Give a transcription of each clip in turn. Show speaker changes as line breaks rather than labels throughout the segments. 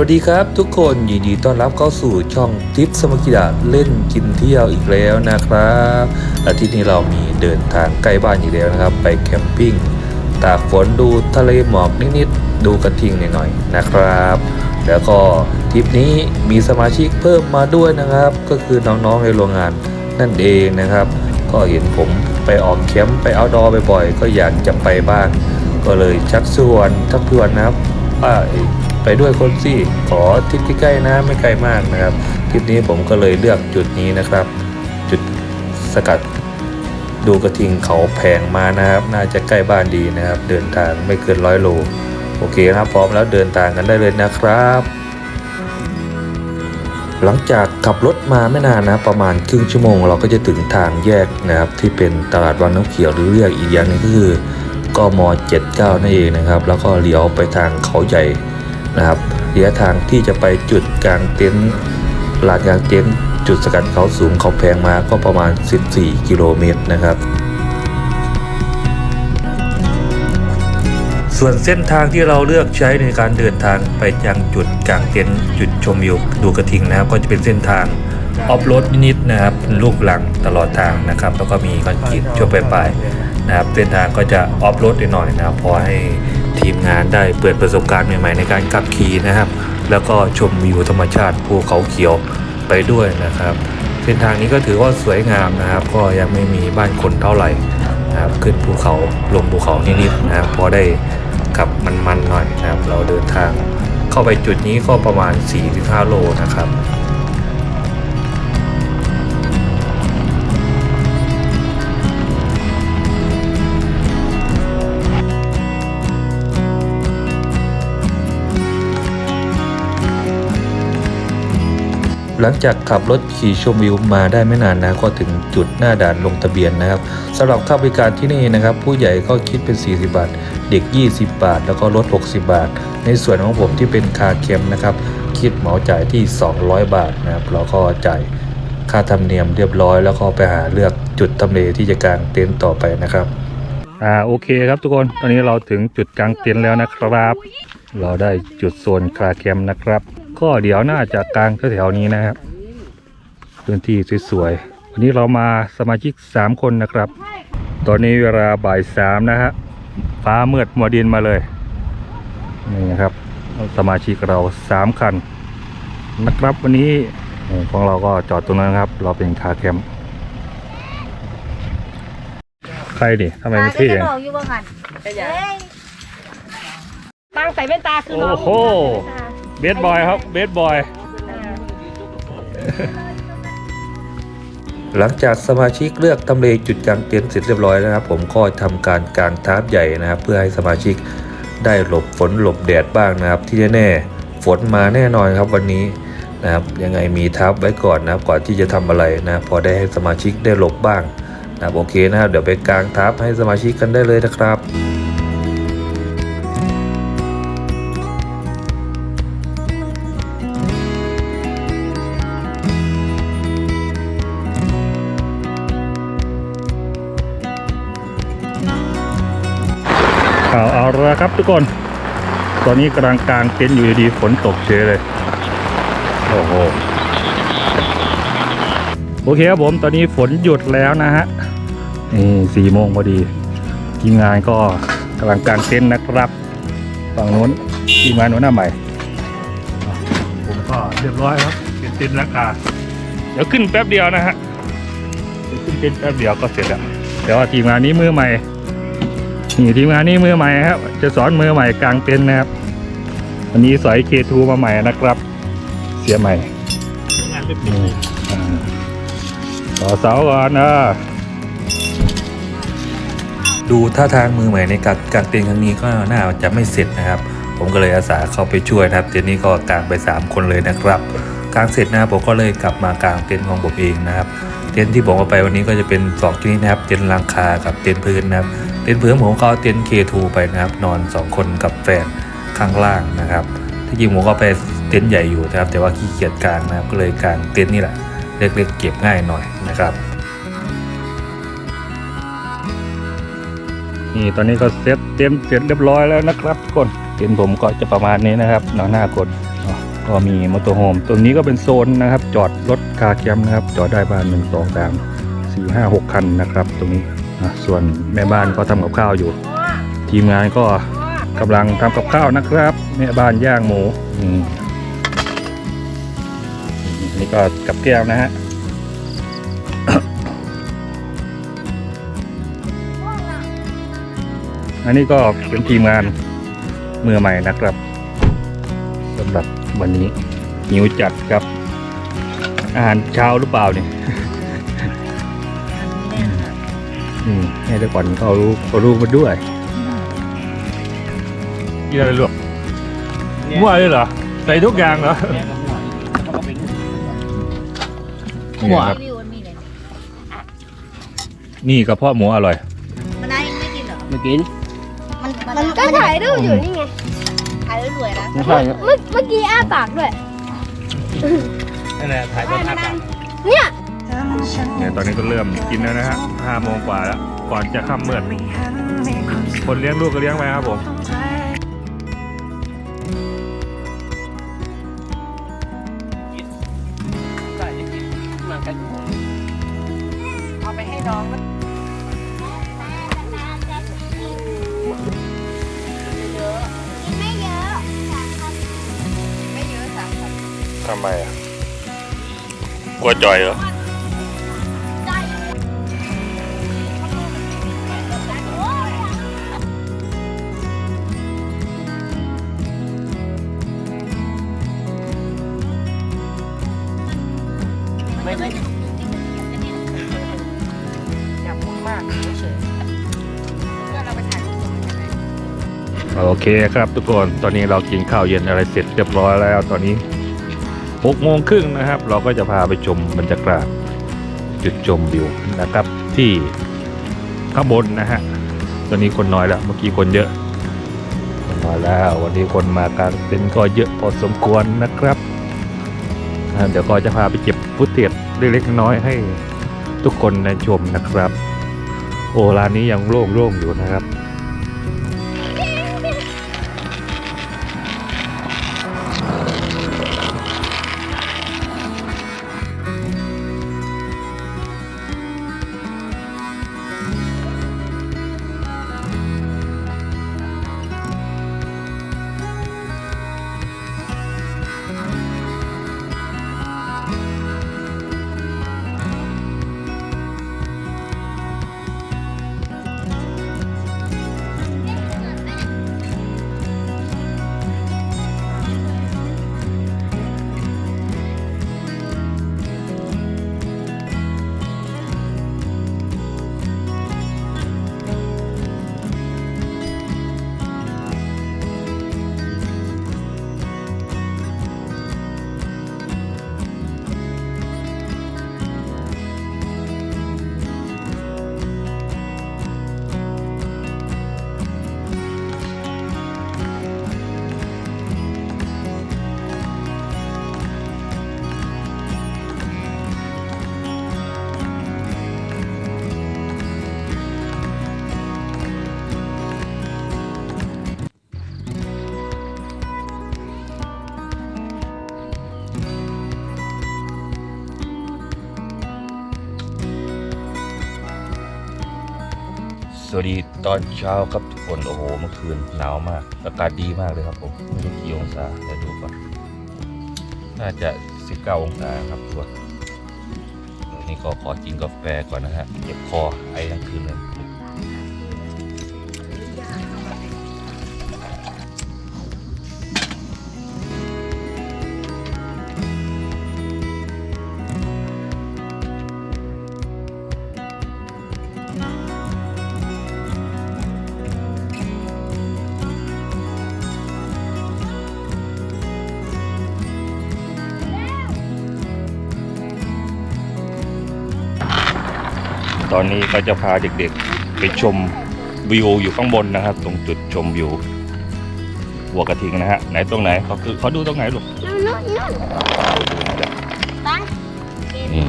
สวัสดีครับทุกคนยินดีต้อนรับเข้าสู่ช่องทิปสมกิดาเล่นกินเที่ยวอีกแล้วนะครับอาทิตย์นี้เรามีเดินทางใกล้บ้านอีกแล้วนะครับ ไปแคมปิ้งตากฝนดูทะเลหมอกนิดๆดูกระทิงหน่อยๆนะครับ แล้วก็ทริปนี้มีสมาชิกเพิ่มมาด้วยนะครับ ก็คือน้องๆในโรงงานนั่นเองนะครับ ก็เห็นผมไปออกแคมป์ไปเอาดอบ่อยๆ ก็อยากจะไปบ้าง ก็เลยชักชวนทักชวนนะครับว่าอ้ย ไปด้วยคนสิขอทริปที่ใกล้นะไม่ไกลมากนะครับทริปนี้ผมก็เลยเลือกจุดนี้นะครับ จุดสกัดดูกระทิงเขาแพงมานะครับ น่าจะใกล้บ้านดีนะครับ เดินทางไม่เกินร้อยโลโอเคนะครับพร้อมแล้วเดินทางกันได้เลยนะครับ หลังจากขับรถมาไม่นานนะประมาณครึ่งชั่วโมง เราก็จะถึงทางแยกนะครับ ที่เป็นตลาดวังน้ำเขียวหรือเรียกอีกอย่างนึงก็คือกม79นั่นเองนะครับ แล้วก็เลี้ยวไปทางเขาใหญ่ นะครับระยะทางที่จะไปจุดกลางเต็นท์ลานกลางเต็นท์จุดสกัดเขาสูงเขาแพงมาก็ประมาณ 14 กิโลเมตรนะครับ ส่วนเส้นทางที่เราเลือกใช้ในการเดินทางไปยังจุดกลางเต็นท์จุดชมวิวดูกระทิงนะครับ ก็จะเป็นเส้นทางออฟโรดนิดๆนะครับเป็นลูกหลังตลอดทางนะครับ แล้วก็มีคอนกรีตช่วงปลายๆนะครับเส้นทางก็จะออฟโรดหน่อยนะครับพอให้ ทีมงานได้เปิดประสบการณ์ใหม่ๆในการขับขี่นะครับ แล้วก็ชมวิวธรรมชาติภูเขาเขียวไปด้วยนะครับ เส้นทางนี้ก็ถือว่าสวยงามนะครับ ก็ยังไม่มีบ้านคนเท่าไหร่นะครับขึ้นภูเขาลงภูเขานิดๆนะครับพอได้ขับมันๆหน่อยนะครับ เราเดินทางเข้าไปจุดนี้ก็ประมาณ 4-5 โลนะครับ หลังจากขับรถขี่ชมวิวมาได้ไม่นานนะก็ถึงจุดหน้าด่านลงทะเบียนนะครับสำหรับค่าบริการที่นี่นะครับ ผู้ใหญ่ก็คิดเป็น 40 บาท เด็ก 20 บาท แล้วก็ลด 60 บาท ในส่วนของผมที่เป็นคาเค็มนะครับ คิดเหมาจ่ายที่ 200 บาทนะครับเราก็จ่ายค่าธรรมเนียมเรียบร้อย แล้วก็ไปหาเลือกจุดทำเลที่จะกางเต็นท์ต่อไปนะครับอ่าโอเคครับทุกคนตอนนี้เราถึงจุดกางเต็นท์แล้วนะครับ เราได้จุดโซนคาแคมนะครับ ก็เดี๋ยวน่าจะกางแถวๆนี้นะครับพื้นที่สวยๆวันนี้เรามาสมาชิก 3 คนนะครับ ตอนนี้เวลาบ่ายสามนะฮะฟ้ามืดมัวดินมาเลยนี่นะครับ สมาชิกเรา 3 คันนะครับ วันนี้ของเราก็จอดตรงนั้นครับ เราเป็นคาแคมป์ใครดิทำไมไม่เท่
ตา
อย่าง
จะบอกอยู่ว่างันเอ้ยตั้งใส่แว่นตาคือน้อง
โอ้โห เบสบอยครับ เบสบอย หลังจากสมาชิกเลือกทำเลจุดกลางเต็นท์เสร็จเรียบร้อยแล้วนะครับ ผมก็ทำการกางทาร์ปใหญ่นะครับ เพื่อให้สมาชิกได้หลบฝนหลบแดดบ้างนะครับ ที่แน่ๆฝนมาแน่นอนครับวันนี้นะครับยังไงมีทับไว้ก่อนนะครับก่อนที่จะทำอะไรนะพอได้ให้สมาชิกได้หลบบ้างนะครับโอเคนะครับเดี๋ยวไปกางทับให้สมาชิกกันได้เลยนะครับ ทุกคน ตอนนี้กำลังกลางเต็นท์อยู่ดีฝนตกเฉยเลย โอ้โห โอเคครับผม ตอนนี้ฝนหยุดแล้วนะฮะ นี่สี่โมงพอดี ทีมงานก็กำลังกลางเต็นท์นะครับฝั่งนู้นทีมงานหัวหน้าใหม่ ผมก็เรียบร้อยครับ เป็นเต็นท์ราคาเดี๋ยวขึ้นแป๊บเดียวนะฮะ ขึ้นเต็นท์แป๊บเดียวก็เสร็จแล้วแต่ว่าทีมงานนี้มือใหม่ นี่ทีมงานนี้มือใหม่ครับ จะสอนมือใหม่กลางเต็นนะครับ วันนี้สอยเคทูมาใหม่นะครับ เสียใหม่นี่อ่ต่อเสาก่อนนะดูท่าทางมือใหม่ในการกางเต็นท์ครั้งนี้ก็น่าจะไม่เสร็จนะครับ ผมก็เลยอาสาเข้าไปช่วยนะครับ เต็นท์นี้ก็กางไป 3 คนเลยนะครับกางเสร็จนะผมก็เลยกลับมากางเต็นท์ของผมเองนะครับ เต็นท์ที่ผมเอาไปวันนี้ก็จะเป็น2ชนิดนะครับ เต็นท์ลังคากับเต็นท์พื้นนะครับ เต็นท์พื้นผมก็เอาเต็นท์ K2 ไปนะครับ นอน 2 คนกับแฟนข้างล่างนะครับที่จริงผมก็ไปเต็นท์ใหญ่อยู่นะครับ แต่ว่าขี้เกียจกางนะครับก็เลยกางเต็นท์นี่แหละเล็กๆเก็บง่ายหน่อยนะครับนี่ตอนนี้ก็เซ็ตเต็นท์เสร็จเรียบร้อยแล้วนะครับทุกคนเต็นท์ผมก็จะประมาณนี้นะครับหน้าหน้ากดเนก็มีมอเตอร์โฮมตรงนี้ก็เป็นโซนนะครับ จอดรถคาร์แคมป์นะครับ จอดได้บ้านหนึ่งสองสามสี่ห้าหกคันนะครับ ตรงนี้ ส่วนแม่บ้านก็ทำกับข้าวอยู่ ทีมงานก็กำลังทำกับข้าวนะครับ แม่บ้านย่างหมูอืนนี่ก็กับแก้วนะฮะอันนี้ก็เป็นทีมงานมือใหม่นะครับสำหรับวันนี้หิวจัดครับ อาหารเช้าหรือเปล่าเนี่ย ให้แต่ก่อนเขารู้เขารู้มาด้วยกินอะไรลูกมั่วเลยเหรอใส่ทุกอย่างเหรอนี่ครับ
วิวมันมีอะไร
นี่กระเพาะหมูอร่อย
มันได้ไม่กินเหรอ
ไม่กิน
มันมัน
มันก็ถ่ายรูปอยู่นี่ไง
ถ่ายแล้วรวยนะ
ไม่ใช่ครับ
เมื่อเมื่อกี้อ้าปากด้วย
นั่นแหละถ่ายเป็นภาพ
เนี่ย
เนี่ยตอนนี้ก็เริ่มกินแล้วนะฮะห้าโมงกว่าแล้ว ก่อนจะค่ำมืดคนเลี้ยงลูกก็เลี้ยงไปครับผม
เอาไปให้น้อง
ไม่เยอะไม่เยอะสามพั น
ทำไมอะกลัวจอยเหรอ
ไม่ไม่
อยาพูดมากเฉยเพื่อนเราไปถ่ายรูปส่งให้ไหม
โอเคครับทุกคนตอนนี้เรากินข้าวเย็นอะไรเสร็จเรียบร้อยแล้วตอนนี้หกโมงครึ่งนะครับ เราก็จะพาไปชมบรรยากาศจุดชมวิวนะครับที่ข้างบนนะฮะตอนนี้คนน้อยแล้วเมื่อกี้คนเยอะคนน้อยแล้ววันนี้คนมากางเต็นท์ก็เยอะพอสมควรนะครับเดี๋ยวก็จะพาไปเก็บฟุตเทียด เล็กๆน้อยๆให้ทุกคนได้ชมนะครับ โอ้ร้านนี้ยังโล่งๆอยู่นะครับ วัสดีตอนเช้าครับทุกคน โอ้โห เมื่อคืนหนาวมาก อากาศดีมากเลยครับผม ไม่รู้กี่องศาเดี๋ยวดูก่อน น่าจะ 19 องศาครับทุกคนเดี๋ยวนี้ก็ขอกินกาแฟก่อนนะฮะ เจ็บคอไอทั้งคืนเลย ตอนนี้ก็จะพาเด็กๆ ไปชมวิวอยู่ข้างบนนะครับ ตรงจุดชมวิวหัวกระทิงนะฮะไหนตรงไหนเขาคือเขาดูตรงไหนลูก
นู่นนู่นนู่นไป
นี่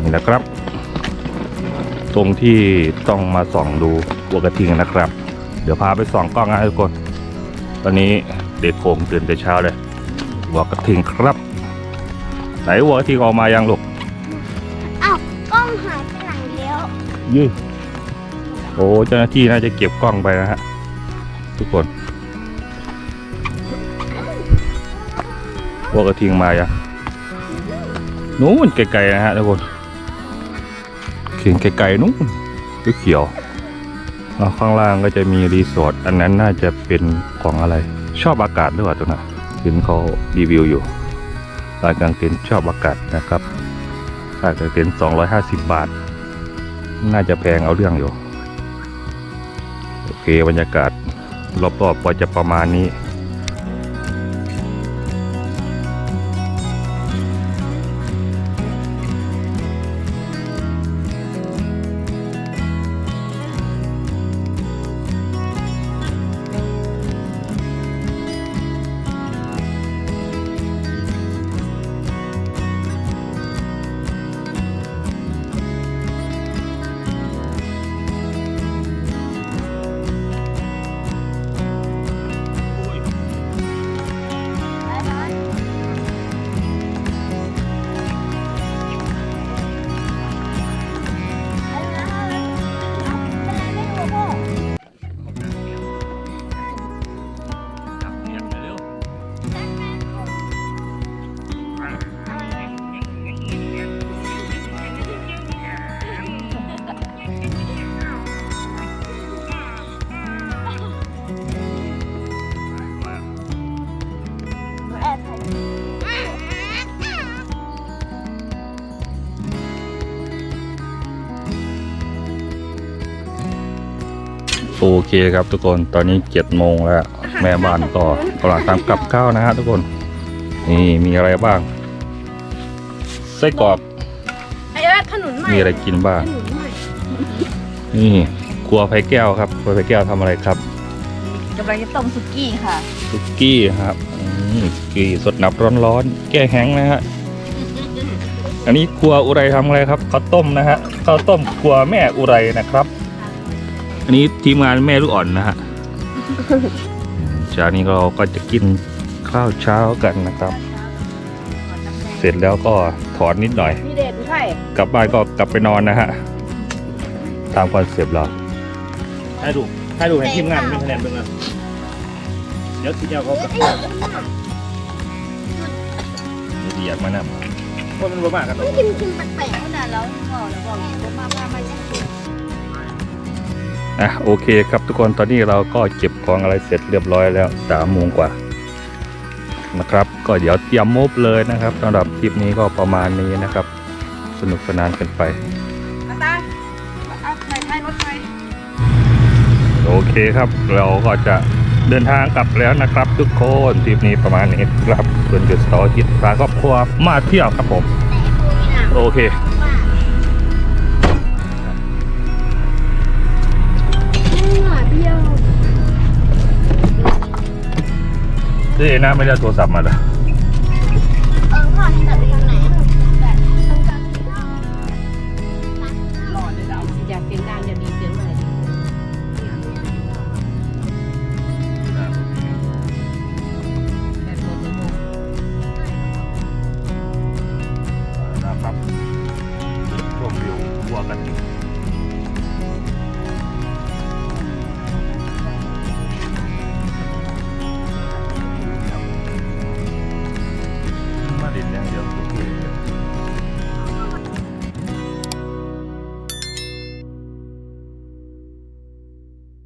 นี่แหละครับ ตรงที่ต้องมาส่องดูหัวกระทิงนะครับ เดี๋ยวพาไปส่องกล้องนะทุกคน ตอนนี้เเด็กโคงตื่นแต่เช้าเลยวัวกระทิงครับ ไหนวัวกระทิงออกมายังลูก
ยื
โอ้เจ้าหน้าที่น่าจะเก็บกล้องไปนะฮะทุกคนวัวกระทิงมายังนู้นไกลๆนะฮะทุกคนเขียนไกลๆนู้นเขียวข้างล่างก็จะมีรีสอร์ทอันนั้นน่าจะเป็นของอะไร ชอบอากาศหรือเปล่าตัวน่ะเห็นเขารีวิวอยู่ร้านกางเต็นท์ชอบอากาศนะครับค่ากางเต็นท์250 บาท น่าจะแพงเอาเรื่องอยู่ โอเคบรรยากาศรอบๆพอจะประมาณนี้ โอเคครับทุกคนตอนนี้เจ็ดโมงแล้ว แม่บ้านก็กำลังทำกับข้าวนะฮะทุกคน นี่มีอะไรบ้างไส้กรอก
ไอ้เอิร์ธขนุนใหม่
มีอะไรกินบ้าง
ขนุนใหม่
นี่ครัวไผ่แก้วครับครัวไผ่แก้วทำอะไรครับ
กำลังจะต้มสุกี้ค่ะ
สุกี้ครับอืมสุกี้สดหนับร้อนๆแก้แห้งนะฮะอันนี้ครัวอุไรทำอะไรครับข้าวต้มนะฮะข้าวต้มครัวแม่อุไรนะครับ อันนี้ทีมงานแม่ลูกอ่อนนะฮะอืมเช้านี้เราก็จะกินข้าวเช้ากันนะครับ เสร็จแล้วก็ถอนนิดหน่อย
นี่เด็ดใช่
กลับบ้านก็กลับไปนอนนะฮะ ตามคอนเซปต์เรา
ถ่ายรูปถ่ายรูปให้ทีมงานเป็นคะแนนเบิ่งนะเดี๋ยวทีเดียวเขาก็
เดียดมานำ
คนมันบ่มากกันหรอก
กินกินแปลกๆ ขนาดเราบอกแล้วบอกอยู่ว่ามาพามาจะกิน
อะโอเคครับทุกคนตอนนี้เราก็เก็บของอะไรเสร็จเรียบร้อยแล้วสามโมงกว่านะครับ ก็เดี๋ยวเตรียมมุบเลยนะครับสำหรับคลิปนี้ก็ประมาณนี้นะครับ สนุกสนานกันไป
อาตาเอาใส่ท้ายรถไฟ
โอเคครับ เราก็จะเดินทางกลับแล้วนะครับ ทุกคนทริปนี้ประมาณนี้ครับส่วนหยุดเสาร์อาทิตย์พาครอบครัวมาเที่ยวครับผม
แต่ปูนี่นะ
โอเค
รี้ยว
เจ๊นะไม่ได้โทรศัพท์มาเลย